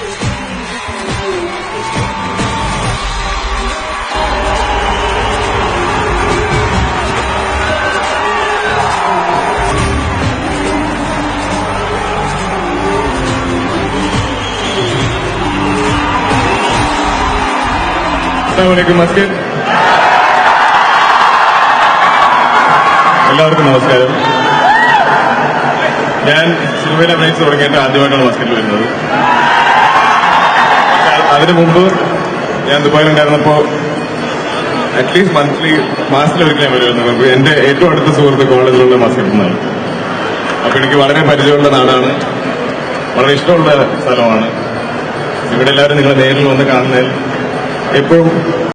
അസ്സാമലൈക്കും മസ്ജിദ്. എല്ലാവർക്കും നമസ്കാരം. ഞാൻ സിനിമയിലെ അഭിനയിച്ച് തുടങ്ങിയിട്ട് ആദ്യമായിട്ടാണ് മസ്കറ്റിൽ വരുന്നത്. അതിനു മുമ്പ് ഞാൻ ദുബായിൽ ഉണ്ടായിരുന്നപ്പോ അറ്റ്ലീസ്റ്റ് മന്ത്ലി മാസത്തിൽ ഒരിക്കൽ ഞാൻ വരുമായിരുന്നു. എന്റെ ഏറ്റവും അടുത്ത സുഹൃത്ത് കോളേജിലുള്ള മസ്കറ്റിൽ നിന്നാണ് അപ്പൊ എനിക്ക് വളരെ പരിചയമുള്ള നാടാണ്. വളരെ ഇഷ്ടമുള്ള സ്ഥലമാണ്. ഇവിടെ എല്ലാവരും നിങ്ങളെ നേരിൽ വന്ന് കാണുന്നതിൽ എപ്പോഴും